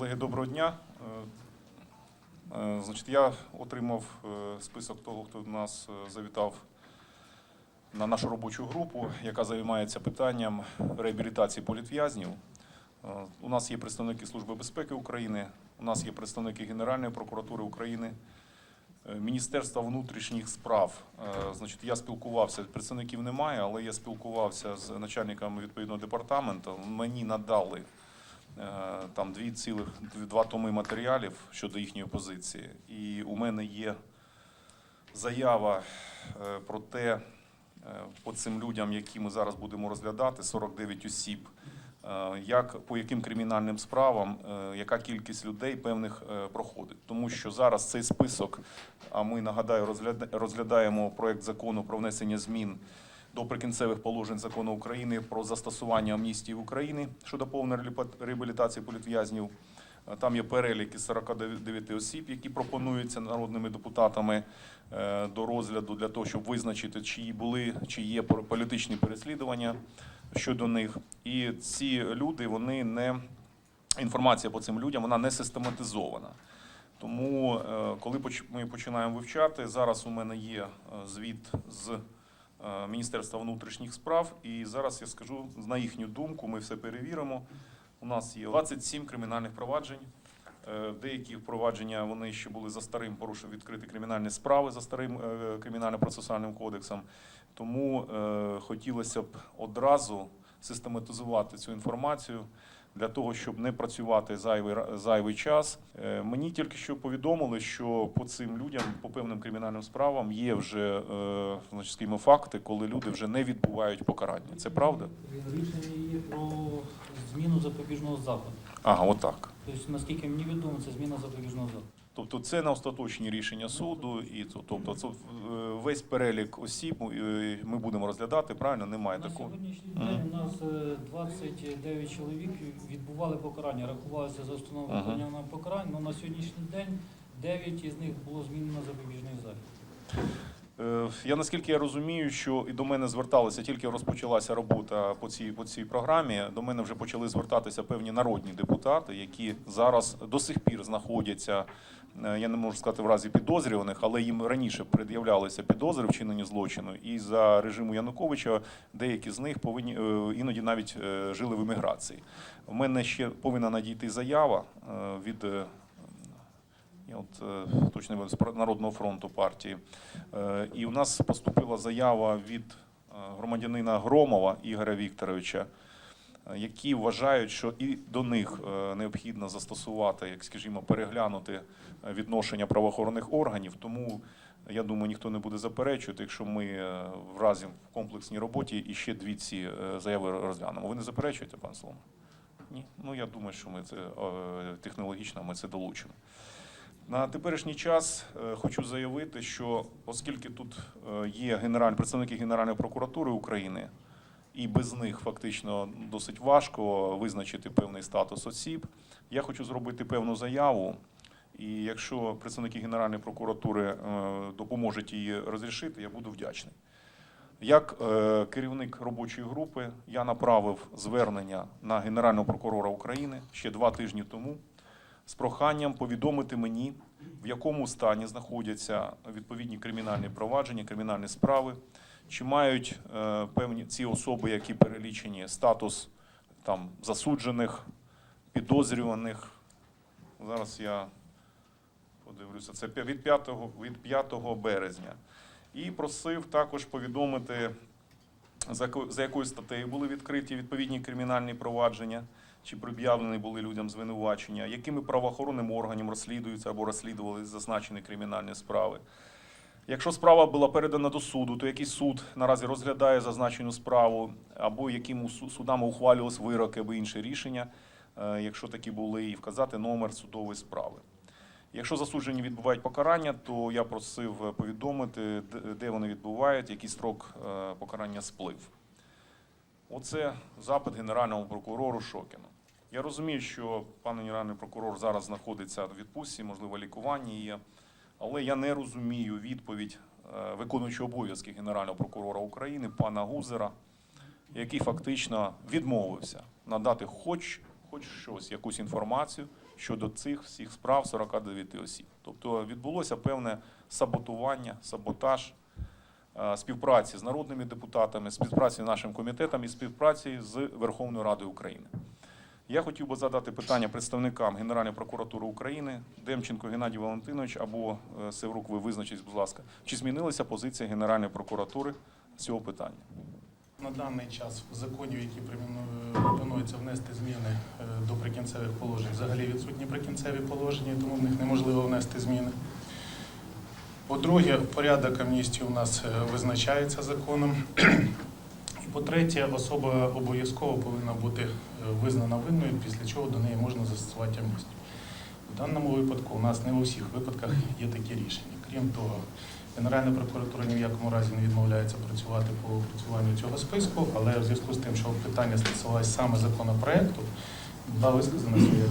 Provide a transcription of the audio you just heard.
Колеги, доброго дня. Е, е, Значить, я отримав е, список того, хто до нас завітав на нашу робочу групу, яка займається питанням реабілітації політв'язнів. У нас є представники Служби безпеки України, у нас є представники Генеральної прокуратури України, Міністерства внутрішніх справ. Значить, я спілкувався, представників немає, але я спілкувався з начальниками відповідного департаменту. Мені надали там дві цілих два томи матеріалів щодо їхньої позиції. І у мене є заява е, про те, е, по цим людям, які ми зараз будемо розглядати, 49 осіб, е, як по яким кримінальним справам, е, яка кількість людей певних е, проходить. Тому що зараз цей список, а ми нагадаю, розгляда- розглядаємо проект закону про внесення змін до прикінцевих положень закону України про застосування амністії в Україні щодо повної реабілі- реабілітації політв'язнів. Е, Там є перелік із 49 осіб, які пропонуються народними депутатами е, до розгляду для того, щоб визначити, чи були чи є політичні переслідування щодо них. І ці люди, вони не інформація по цим людям, вона не систематизована. Тому, е, коли ми починаємо вивчати, зараз у мене є звіт з Міністерства внутрішніх справ, і зараз я скажу на їхню думку, ми все перевіримо. У нас є 27 кримінальних проваджень. Е, Деякі впровадження вони ще були за старим порушенням відкриті кримінальні справи за старим е, кримінально-процесуальним кодексом. Тому е, хотілося б одразу систематизувати цю інформацію для того, щоб не працювати зайвий зайвий час. Е, Мені тільки що повідомили, що по цим людям, по певним кримінальним справам, є вже е, значить, скажімо, факти, коли люди вже не відбувають покарання. Це правда? Рішення є про зміну запобіжного заходу. Ага, отак. Тобто, наскільки мені відомо, це зміна запобіжного заходу. Тобто це на остаточні рішення суду, і тобто це е, весь перелік осіб е, ми будемо розглядати. Правильно, немає На такого. сьогоднішній Мгм. день у нас е, 29 чоловік відбували покарання, рахувалися за установу виконання покарань, але на сьогоднішній день 9 із них було змінено запобіжний захід. Е, Я наскільки я розумію, що і до мене зверталися тільки розпочалася робота по цій по цій програмі. До мене вже почали звертатися певні народні депутати, які зараз до сих пір знаходяться. е, Я не можу сказати в разі підозрюваних, але їм раніше пред'являлися підозри вчинені злочину. І за режиму Януковича деякі з них повинні е, іноді навіть жили в еміграції. У мене ще повинна надійти заява від от е, точно з Народного фронту партії. Е, І у нас поступила заява від е, громадянина Громова Ігоря Вікторовича, які вважають, що і до них необхідно застосувати, як скажімо, переглянути відношення правоохоронних органів. Тому я думаю, ніхто не буде заперечувати, якщо ми в разі в комплексній роботі і ще дві ці заяви розглянемо. Ви не заперечуєте, пан Соломон? Ні. Ну я думаю, що ми це технологічно ми це долучимо. На теперішній час е, хочу заявити, що оскільки тут е, є генераль, представники Генеральної прокуратури України, і без них фактично досить важко визначити певний статус осіб, я хочу зробити певну заяву. І якщо представники Генеральної прокуратури е, допоможуть її розрішити, я буду вдячний. Як керівник робочої групи я направив звернення на Генерального прокурора України ще два тижні тому з проханням повідомити мені, в якому стані знаходяться відповідні кримінальні провадження, кримінальні справи, чи мають е, певні ці особи, які перелічені, статус там засуджених, підозрюваних. Зараз я подивлюся, це від 5, від 5 березня. І просив також повідомити, за якою статтею були відкриті відповідні кримінальні провадження, чи пред'явлені були людям звинувачення, якими правоохоронним органам розслідуються або розслідували зазначені кримінальні справи. Якщо справа була передана до суду, то який суд наразі розглядає зазначену справу, або яким су- судами ухвалювалися вироки або інші рішення, е, якщо такі були, і вказати номер судової справи. Якщо засуджені відбувають покарання, то я просив повідомити, де- вони відбувають, який строк е, покарання сплив. Оце запит Генеральному прокурору Шокіну. Я розумію, що пан генеральний прокурор зараз знаходиться в відпустці, можливо, лікуванні є, але я не розумію відповідь е, виконуючого обов'язки Генерального прокурора України пана Гузера, який фактично відмовився надати хоч, хоч щось, якусь інформацію щодо цих всіх справ 49 осіб. Тобто відбулося певне саботування, саботаж е, співпраці з народними депутатами, співпраці з нашим комітетом і співпраці з Верховною Радою України. Я хотів би задати питання представникам Генеральної прокуратури України, Демченко Геннадій Валентинович або е, Севрук, ви визначіть, будь ласка, чи змінилася позиція Генеральної прокуратури з цього питання? На даний час в законів, які пропонується внести зміни е, до прикінцевих положень, взагалі відсутні прикінцеві положення, тому в них неможливо внести зміни. По-друге, порядок амністії у нас е, визначається законом. По-третє, особа обов'язково повинна бути е, визнана винною, після чого до неї можна застосувати амністію. В даному випадку у нас не у всіх випадках є такі рішення. Крім того, Генеральна прокуратура ні в якому разі не відмовляється працювати по опрацюванню цього списку, але в зв'язку з тим, що питання стосувалося саме законопроекту, була висказана своя